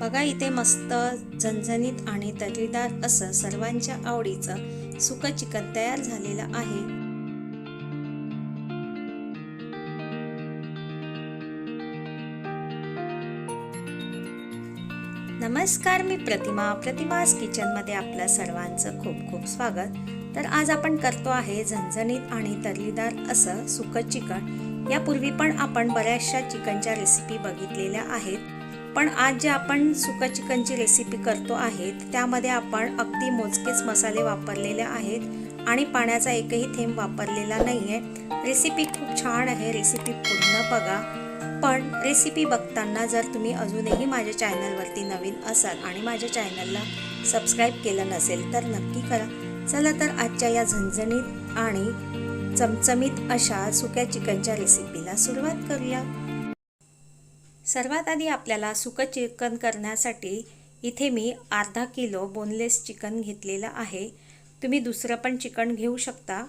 बघा इथे मस्त झणझणीत आणि दर्जेदार असं सर्वांच्या आवडीचं सुकं चिकन तयार झालेलं आहे. नमस्कार मी प्रतिमा. प्रतिमास किचनमध्ये आपलं सर्वांचं खूप खूप स्वागत. तर आज आपण करतो आहे झणझणीत आणि तर्रीदार असं सुकं चिकन. यापूर्वी पण आपण बऱ्याचशा चिकनच्या रेसिपी बघितलेल्या आहेत. पण आज जे आपण सुकं चिकनची रेसिपी करतो आहेत त्यामध्ये आपण अगदी मोजकेच मसाले वापरलेले आहेत आणि पाण्याचा एकही थेंब वापरलेला नाही आहे रेसिपी खूप छान आहे रेसिपी पूर्ण बघा. पण रेसिपी बघताना जर तुम्ही अजूनही माझ्या चॅनलवरती नवीन असाल आणि माझ्या चॅनलला सबस्क्राईब केलं नसेल तर नक्की करा. चला तर आजच्या या झणझणीत आणि चमचमीत अशा सुक्या चिकनच्या रेसिपीला सुरुवात करूया. सर्वात आधी आपल्याला सुकं चिकन करण्यासाठी इथे मी अर्धा किलो बोनलेस चिकन घेतलेलं आहे. तुम्ही दुसरं पण चिकन घेऊ शकता.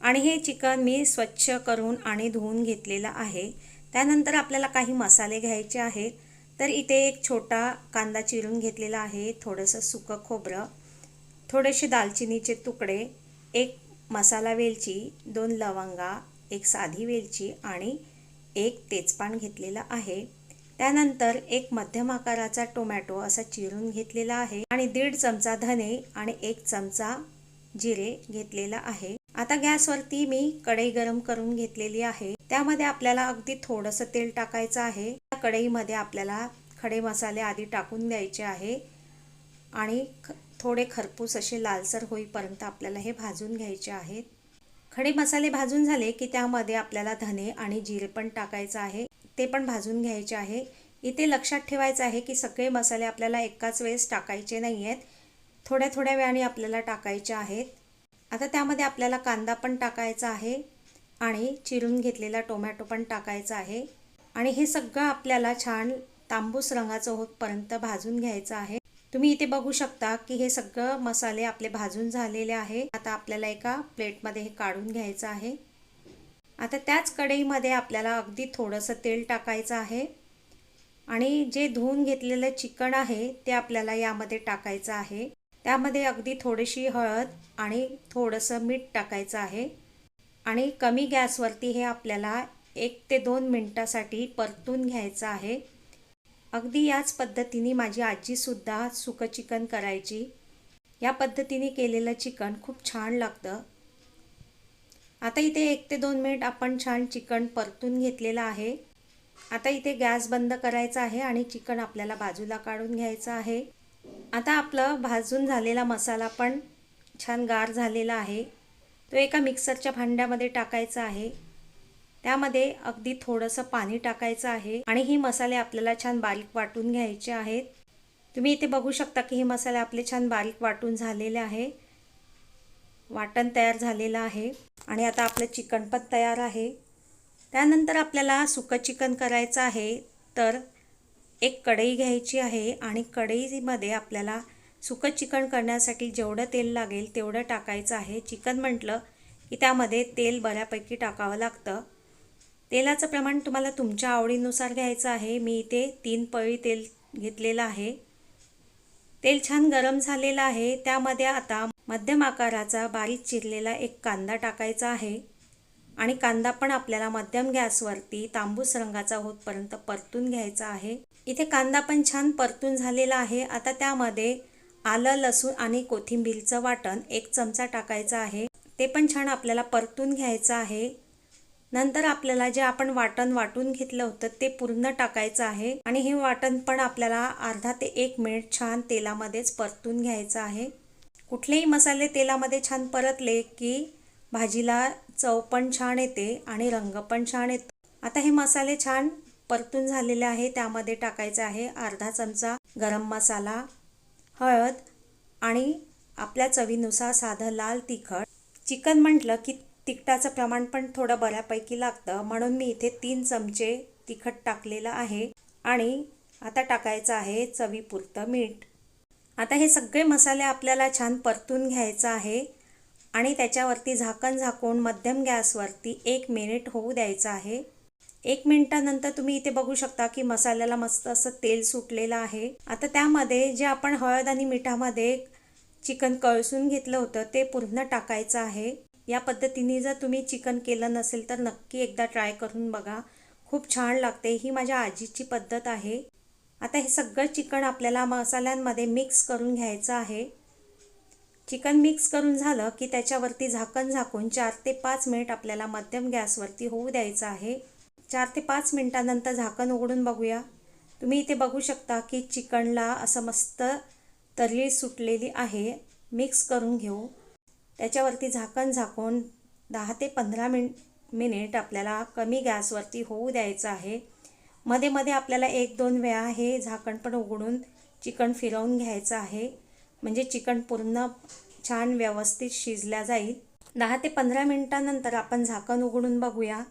आणि हे चिकन मी स्वच्छ करून आणि धुवून घेतलेलं आहे. त्यानंतर आपल्याला काही मसाले घ्यायचे आहेत. तर इथे एक छोटा कांदा चिरून घेतलेला आहे. थोडंसं सुकं खोबरं. थोडेसे दालचिनीचे तुकडे. एक मसाला वेलची दोन लवंगा एक साधी वेलची आणि एक तेजपान घेतलेला आहे. त्यानंतर एक मध्यम आकाराचा टोमॅटो असा चिरून घेतलेला आहे आणि दीड चमचा धने आणि एक चमचा जिरे घेतलेला आहे. आता गॅसवरती मी कढई गरम करून घेतलेली आहे. त्यामध्ये आपल्याला अगदी थोडंसं तेल टाकायचं आहे. त्या कढईमध्ये आपल्याला खडे मसाले आधी टाकून द्यायचे आहे आणि थोडे खरपूस असे लालसर होईपर्यंत आपल्याला हे भाजून घ्यायचे आहेत. खडे मसाले भाजून झाले की त्यामध्ये आपल्याला धने आणि जिरे पण टाकायचं आहे. ते पण भाजून घ्यायचे आहे. इथे लक्षात ठेवायचं आहे की सगळे मसाले आपल्याला एकाच वेळेस टाकायचे नाही आहेत थोड्या थोड्या वेळाने आपल्याला टाकायचे आहेत. आता त्यामध्ये आपल्याला कांदा पण टाकायचा आहे आणि चिरून घेतलेला टोमॅटो पण टाकायचा आहे. आणि हे सगळं आपल्याला छान तांबूस रंगाचं होतपर्यंत भाजून घ्यायचं आहे. तुम्ही इथे बघू शकता की हे सगळं मसाले आपले भाजून झालेले आहे. आता आपल्याला एका प्लेटमध्ये हे काढून घ्यायचं आहे. आता त्याच कढईमध्ये आपल्याला अगदी थोडंसं तेल टाकायचं आहे. आणि जे धुवून घेतलेलं चिकन आहे ते आपल्याला यामध्ये टाकायचं आहे. त्यामध्ये अगदी थोडीशी हळद आणि थोडंसं मीठ टाकायचं आहे. आणि कमी गॅसवरती हे आपल्याला एक ते दोन मिनटासाठी परतून घ्यायचं आहे. अगदी याच पद्धतीने माझी आजीसुद्धा सुकं चिकन करायची. या पद्धतीने केलेलं चिकन खूप छान लागतं. आता इथे एक ते दोन मिनिट आपण छान चिकन परतून घेतलेलं आहे. आता इथे गॅस बंद करायचा आहे आणि चिकन आपल्याला बाजूला काढून घ्यायचं आहे. आता आपलं भाजून झालेला मसाला पण छान गार झालेला आहे. तो एका मिक्सरच्या भांड्यामध्ये टाकायचा आहे. त्यामध्ये अगदी थोडंसं पाणी टाकायचं आहे आणि ही मसाले आपल्याला छान बारीक वाटून घ्यायचे आहेत. तुम्ही इथे बघू शकता की हे मसाले आपले छान बारीक वाटून झालेले आहे. वाटण तयार झालेलं आहे आणि आता आपलं चिकन पण तयार आहे. त्यानंतर आपल्याला सुकं चिकन करायचं आहे. तर एक कढई घ्यायची आहे आणि कढईमध्ये आपल्याला सुकं चिकन करण्यासाठी जेवढं तेल लागेल तेवढं टाकायचं आहे. चिकन म्हटलं की त्यामध्ये तेल बऱ्यापैकी टाकावं लागतं. तेलाचं प्रमाण तुम्हाला तुमच्या आवडीनुसार घ्यायचं आहे. मी इथे तीन पळी तेल घेतलेलं आहे. तेल छान गरम झालेलं आहे. त्यामध्ये आता मध्यम आकाराचा बारीक चिरलेला एक कांदा टाकायचा आहे. आणि कांदा पण आपल्याला मध्यम गॅसवरती तांबूस रंगाचा होतपर्यंत परतून घ्यायचा आहे. इथे कांदा पण छान परतून झालेला आहे. आता त्यामध्ये आलं लसूण आणि कोथिंबीरचं वाटण एक चमचा टाकायचं आहे. ते पण छान आपल्याला परतून घ्यायचं आहे. नंतर आपल्याला जे आपण वाटण वाटून घेतलं होतं ते पूर्ण टाकायचं आहे. आणि हे वाटण पण आपल्याला अर्धा ते एक मिनिट छान तेलामध्येच परतून घ्यायचं आहे. कुठलेही मसाले तेलामध्ये छान परतले की भाजीला चव पण छान येते आणि रंग पण छान येतो. आता हे मसाले छान परतून झालेले आहे. त्यामध्ये टाकायचं आहे अर्धा चमचा गरम मसाला हळद आणि आपल्या चवीनुसार साधं लाल तिखट. चिकन म्हटलं की तिखटाचं प्रमाण पण थोडं बऱ्यापैकी लागतं. म्हणून मी इथे तीन चमचे तिखट टाकलेलं आहे. आणि आता टाकायचं आहे चवीपुरतं मीठ. आता हे सगळे मसाले आपल्याला छान परतून घ्यायचं आहे. आणि त्याच्यावरती झाकण झाकून मध्यम गॅसवरती एक मिनिट होऊ द्यायचं आहे. एक मिनिटानंतर तुम्ही इथे बघू शकता की मसाल्याला मस्त असं तेल सुटलेलं आहे. आता त्यामध्ये जे आपण हळद आणि मिठामध्ये चिकन कळसून घेतलं होतं ते पूर्ण टाकायचं आहे. या पद्धतीने जर तुम्ही चिकन केलं नसेल तर नक्की एकदा ट्राय करून बघा. खूप छान लागते. ही माझ्या आजीची पद्धत आहे. आता हे सगळं चिकन आपल्याला मसाल्यांमध्ये मिक्स करून घ्यायचं आहे. चिकन मिक्स करून झालं की त्याच्यावरती झाकण झाकून चार ते पाच मिनिट आपल्याला मध्यम गॅसवरती होऊ द्यायचं आहे. चार ते पाच मिनिटानंतर झाकण उघडून बघूया. तुम्ही इथे बघू शकता की चिकनला असं मस्त तर्री सुटलेली आहे. मिक्स करून घेऊ. त्याच्यावरती झाकण झाकून दहा ते पंधरा मिन मिनिट आपल्याला कमी गॅसवरती होऊ द्यायचं आहे. मध्ये मध्ये आपल्याला एक दोन वेळा हे झाकण पण उघडून चिकन फिरवून घ्यायचं आहे. म्हणजे चिकन पूर्ण छान व्यवस्थित शिजल्या जाईल. दहा ते पंधरा मिनटानंतर आपण झाकण उघडून बघूया.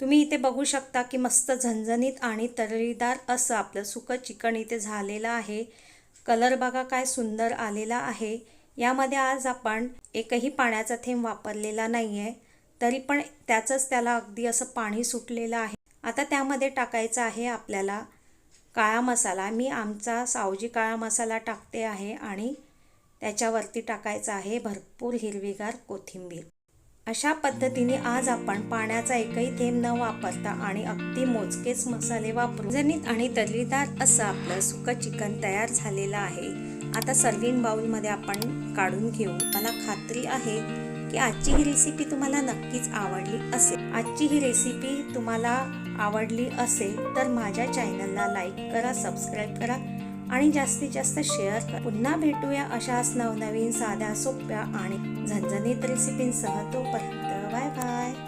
तुम्ही इथे बघू शकता की मस्त झणझणीत आणि तरळीदार असं आपलं सुकं चिकन इथे झालेलं आहे. कलर बघा काय सुंदर आलेला आहे. यामध्ये आज आपण एकही पाण्याचा थेंब वापरलेला नाही आहे तरी पण त्याचंच त्याला अगदी असं पाणी सुटलेलं आहे. आता त्यामध्ये टाकायचं आहे आपल्याला काळा मसाला. मी आमचा सावजी काळा मसाला टाकते आहे आणि त्याच्यावरती टाकायचं आहे भरपूर हिरवीगार कोथिंबीर. अशा पद्धतीने आज आपण पाण्याचा एकही थेंब न वापरता आणि अगदी मोजकेच मसाले वापरून जणीत आणि तर्रीदार असं आपलं सुकं चिकन तयार झालेलं आहे आता सर्विंग बाउलमध्ये आपण काढून घेऊ. मला खात्री आहे की आजची ही रेसिपी तुम्हाला नक्कीच आवडली असेल. आजची ही रेसिपी तुम्हाला आवडली असेल तर माझ्या चॅनलला लाईक करा सबस्क्राईब करा आणि जास्तीत जास्त शेअर करा. पुन्हा भेटूया अशाच नवनवीन साध्या सोप्या आणि झणझणीत रेसिपींसह तोपर्यंत बाय बाय